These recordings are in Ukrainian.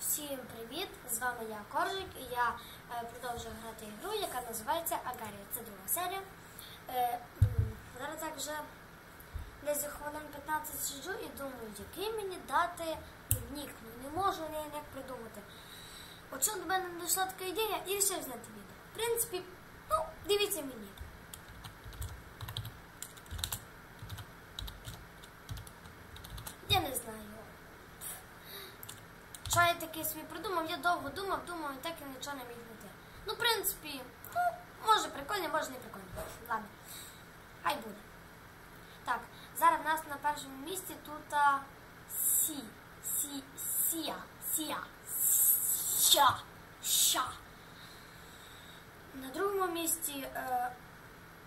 Всім привіт! З вами я Коржик і я е, продовжую грати ігру, яка називається Агарія. Це друга серія. Е, зараз так вже десь хвилин 15 сиджу і думаю, який мені дати нік. Ну, не можу ніяк придумати. От що до мене дійшла така ідея і все зняти відео. В принципі, ну, дивіться мені. Я не знаю. Таке собі придумав, я довго думав, думав, і так і нічого не міг знайти. Ну, в принципі, ну, може прикольно, може не прикольно. Ладно, хай буде. Так, зараз в нас на першому місці тут а, Сі. Сі. Сія. Сія. Ща. Ща. На другому місці, е,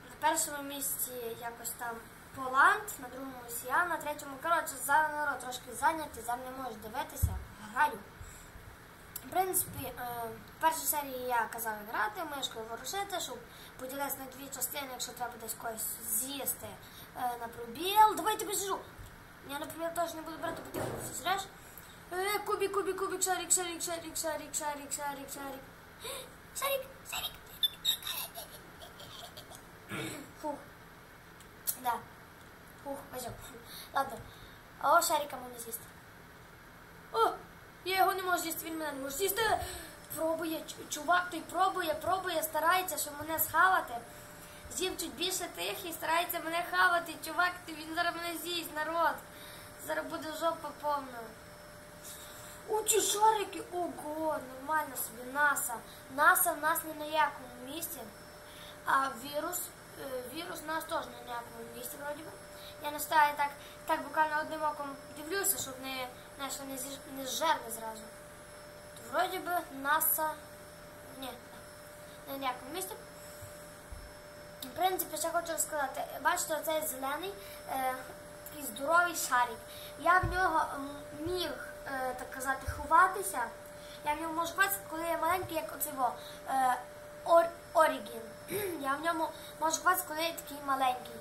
на першому місці якось там Поланд, на другому Сія, на третьому, коротше, зараз народ трошки зайнятий, зараз не можеш дивитися, граю. Принципі, е, в першій серії я казав грати, мишкою ворушити, щоб поділитися на дві частини, якщо треба десь когось з'їсти е, на пробіл. Давай тобі сижу. Я на пробіл теж не буду брати, бо ти зреш. Е, кубик, кубик, кубик, шарик, шарик, шарик, шарик, шарик, шарик, шарик. Шарик, шарик. Фух. Да. Фух, пойдем. Ладно. О, шарика можна з'їсти. О, я його не можу з'їсти, він мене не може з'їсти. Пробує, чувак той пробує, пробує, старається, щоб мене схавати. З'їв чуть більше тих і старається мене хавати. Чувак, ти він зараз мене з'їсть, народ. Зараз буде жопа повна. У ці шарики, ого, нормально собі, НАСА. НАСА в нас не на якому місці. А вірус, е, вірус у нас теж не на якому місці, вроді би. Я не стаю так, так буквально одним оком дивлюся, щоб не, що не, зіж- не зжерли зразу. То вроді би НАСА. Ні, не на якому місці. В принципі, ще хочу сказати, бачите, оцей зелений е, такий здоровий шарик. Я в нього міг, е, так казати, ховатися. Я в ньому можу ховатися, коли я маленький, як оцей е, Орігін. Я в ньому можу ховатися, коли я такий маленький.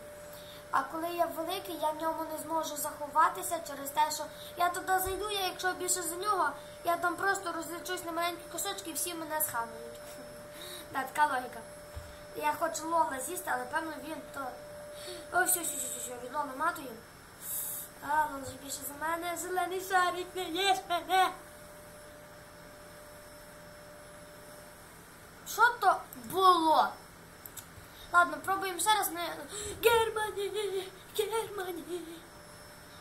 А коли я великий, я в ньому не зможу заховатися через те, що я туди зайду, я якщо більше за нього, я там просто розлічусь на маленькі кусочки і всі мене схавають. Да, така логіка. Я хочу лола з'їсти, але певно він то. О, все, все, все, все, від лола матую. А, лол вже більше за мене. Зелений шарик, не їж мене. Що? Ладно, пробуємо ще раз. Не... Германі, Германі.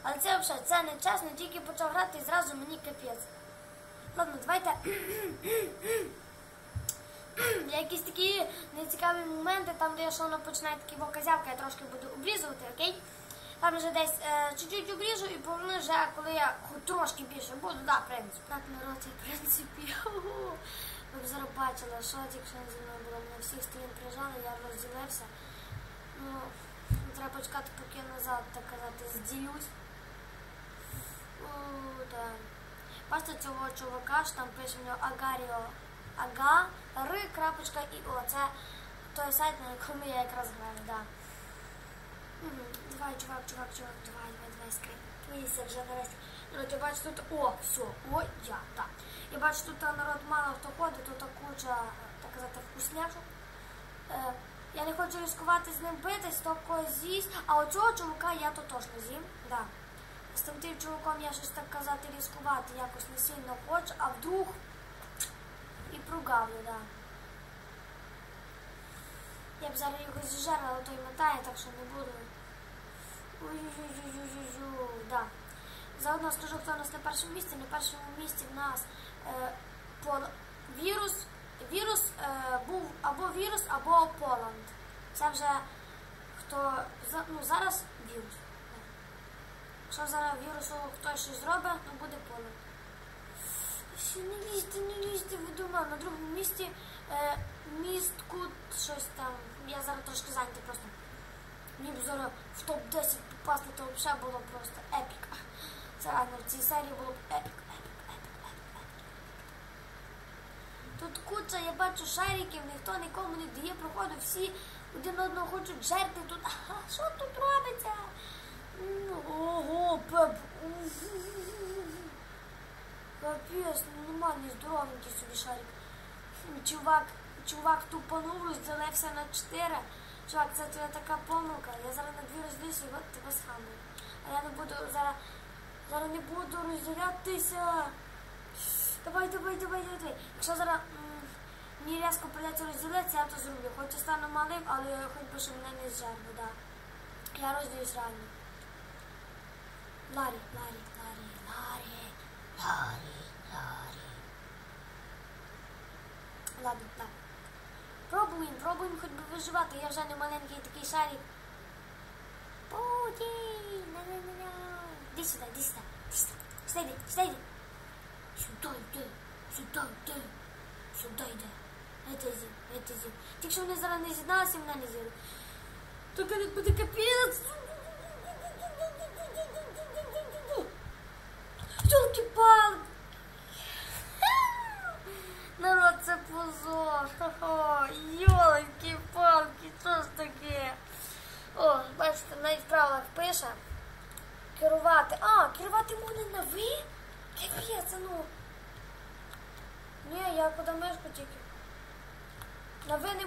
Але це взагалі, це не чесно, тільки почав грати і зразу мені капець. Ладно, давайте. Якісь такі нецікаві моменти, там, де якщо воно починає такі боказявки, я трошки буду обрізувати, окей? Там вже десь е, чуть-чуть обріжу і поверну вже, коли я трошки більше буду, да, в принципі. Так, народ, я, в принципі. ви б зараз бачили, що тільки що зі мною було. Мене всіх сторін прижали, я розділився. Ну, треба почекати, поки я назад, так казати, зділюсь. О, да. Бачите цього чувака, що там пише в нього Агаріо. Ага, Р, крапочка і О. Це той сайт, на якому я якраз граю, да. Мгм. Давай, чувак, чувак, чувак, давай, давай, давай, скрипися вже нарешті. Я бачу тут, о, все, о, я, так. Я бачу, тут народ мало хто ходить, тут куча, так казати, вкусняшок. Е, я не хочу ризикувати з ним битись, то когось з'їсть, а оцього чувака я то точно з'їм, да. З тим тим чуваком я щось так казати ризикувати якось не сильно хочу, а вдруг і прогавлю, да. Я б зараз його зжерла, але той мотає, так що не буду. Ой-ой-ой-ой-ой-ой, да. Заодно скажу, хто у нас на першому місці. На першому місці в нас е, пол... вірус, вірус е, був або вірус, або Поланд. Це вже хто ну, зараз вірус. Якщо зараз вірусу хтось щось зробить, то буде Поланд. Не лізьте, не лізьте, ви до. На другому місці е, міст Кут, щось там. Я зараз трошки зайнятий просто. Мені б зараз в топ-10 попасти, то взагалі було просто епік. Реально в цій серії було б епік, епік, епік, епік, епік. Тут куча, я бачу шариків, ніхто нікому не дає проходу, всі один одного хочуть жерти тут. Ага, що тут робиться? Ого, пеп. Капець, ну нема ні собі шарик. Чувак, чувак тупанув, розділився на 4. Чувак, це твоя така помилка. Я зараз на дві розділюся і тебе схамую. А я не буду зараз. Зараз не буду розділятися. Давай, давай, давай, давай. Якщо зараз мені різко прийдеться розділитися, я то зроблю. Хоч я стану малим, але хоч би що мене не зжерли, да. Я розділюсь реально. Ларі, Ларі, Ларі, Ларі, Ларі, Ларі. Ладно, так. Пробуємо, пробуємо хоч би виживати. Я вже не маленький такий шарик. Сюди йди, сюди. Сюди йди, сюди йди. Сюди йди. Это зім, это зім. Тільки що вони зараз не з'єдналися, мене не з'їли. Тільки не буде капець.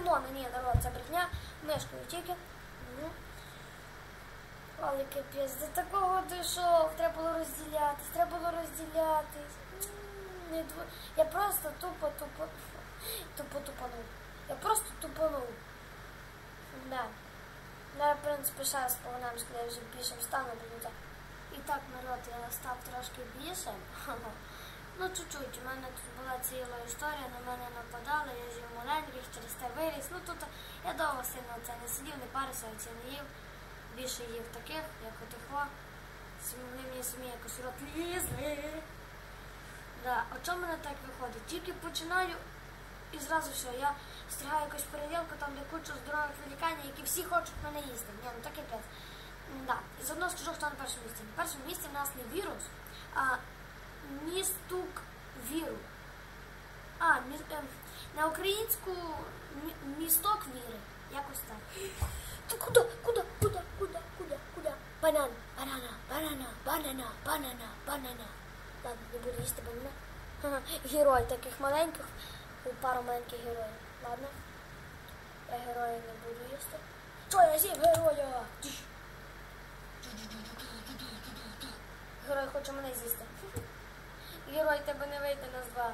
Можна, ні, народ, це брехня. Мишкою тільки. Мгм. Але капець, до такого дійшов, треба було розділятись, треба було розділятись. Я просто тупо, тупо, тупо тупанув. Я просто тупанув. Да. Да, в принципі, ще раз погнемо, коли я вже більшим стану, буду так. І так, народ, я став трошки більшим. Ну, чуть-чуть. У мене тут була ціла історія, на мене нападали, я жив маленький, через те виріс. Ну тут я довго сильно це не сидів, не парився, це не їв. Більше їв таких, як отихо. Вони мені самі якось рот лізли. Да. А чому мене так виходить? Тільки починаю і зразу все. Я стригаю якусь переділку, там де куча здорових вилікань, які всі хочуть мене їсти. Ні, ну так і п'ять. Да. І заодно скажу, хто на першому місці. На першому місці в нас не вірус, а містук віру. А, мі, е, на українську місток віри. Якось так. Ти куди? Куди? Куди? Куди? Куди? Куди? Банан, банана, банана, банана, банана, банана. Ладно, не буду їсти банана. Герой таких маленьких. Пару маленьких героїв. Ладно. Я героя не буду їсти. Що я з'їв героя? Герой хоче мене з'їсти. Герой тебе не вийде на два.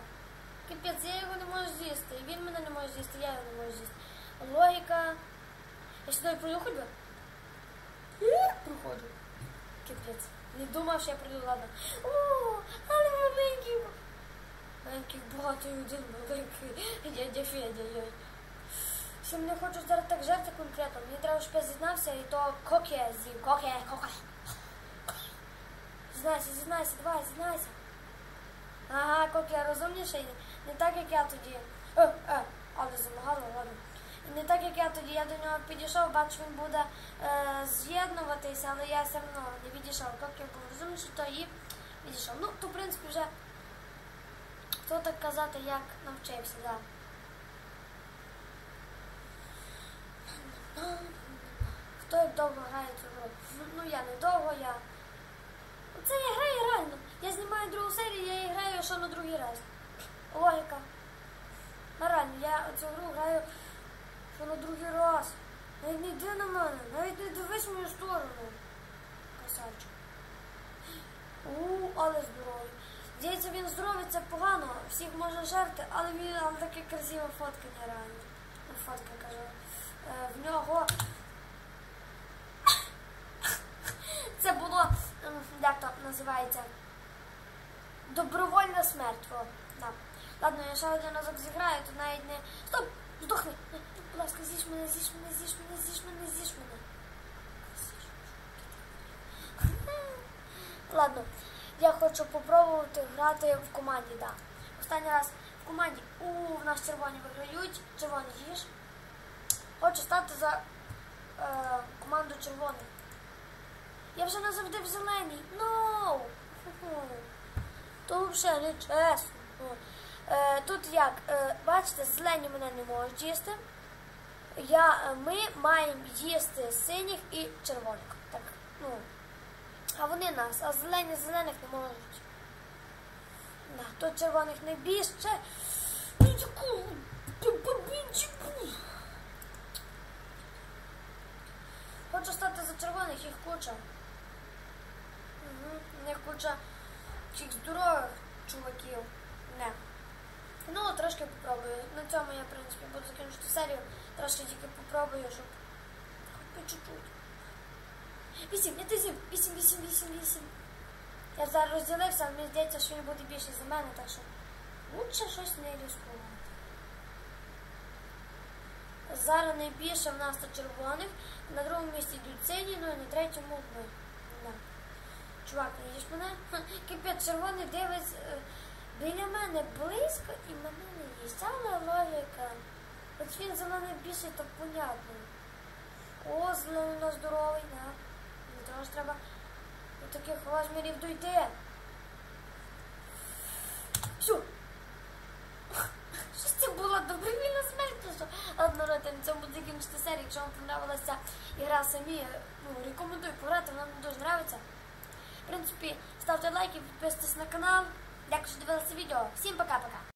Капець, я його не можу з'їсти. І він мене не може з'їсти, я його не можу з'їсти. Логіка. Я сюди? Е, Проходжу. Капець. Не думав, що я прийду, ладно. О, але маленький. Маленьких багато і один маленький. Дядя Федя, йой. Що мене хочуть зараз так жерти конкретно. Мені треба, щоб я зізнався, і то коки я з'їв. Коки, коки. Зізнайся, зізнайся, давай, зізнайся. Ага, коки я розумніший. Не так, як я тоді. Е, е, але замагало, ладно. Не так, як я тоді, я до нього підійшов, бачу, він буде е, з'єднуватися, але я все одно не відійшов. Коки я був розумніший, то і відійшов. Ну, то, в принципі, вже хто так казати, як навчився, так. Да. Хто як довго грає цю гру? Ну я не довго, я. Це я граю реально. Я знімаю другу серію, я її граю що на другий раз. Логіка. Реально, я цю гру граю що на другий раз. Навіть не йди на мене, навіть не дивись в мою сторону. Красавчик. У, але здоровий. Здається, він здоровий, це погано, всіх може жерти, але він але таке красиве фоткання реально. Ну, Фотка кажу. Е, в нього це було, як то називається, добровольна смерть. О, да. Ладно, я ще один разок зіграю, то навіть не. Стоп! Здохни! Будь ласка, з'їж мене, з'їж мене, з'їж мене, з'їж мене, з'їж мене. Ладно, я хочу попробувати грати в команді. Да. Останній раз в команді у в нас червоні виграють, червоні їж. Хочу стати за е, команду червоних. Я вже назавжди в зеленій. No! То взагалі не чесно. Е, тут як, е, бачите, зелені мене не можуть їсти. Я, е, ми маємо їсти синіх і червоних. Так, ну. А вони нас, а зелені зелених не можуть. Да, тут червоних. Ну, таку, побінчику. Хочу стати за червоних, їх куча. Угу. Них куча цих здорових чуваків. Не. Ну, трошки попробую. На цьому я, в принципі, буду закінчити серію. Трошки тільки попробую, щоб хоч по чуть-чуть. Вісім, я тисім, вісім, вісім, вісім, вісім. Я зараз розділився, але мені здається, що він буде більше за мене, так що лучше щось не ризикувати. Зараз найбільше в нас тут червоних, на другому місці йдуть сині, ну і на третьому ми. Чувак, їдеш мене? Ха, Кипець червоний дивиться е, біля мене близько і мене не їсть. Але логіка. От він за мене більше, то понятно. О, нас здоровий, да. До того треба до таких розмірів дойти. Все. Щось це була добровільна смерть, ладно, роти, на цьому закінчити серію. Якщо вам понравилася ігра самі, ну, рекомендую пограти, вона мені дуже подобається. Принципі, ставте лайки, підписуйтесь на канал. Дякую, що дивилися відео. Всім пока-пока.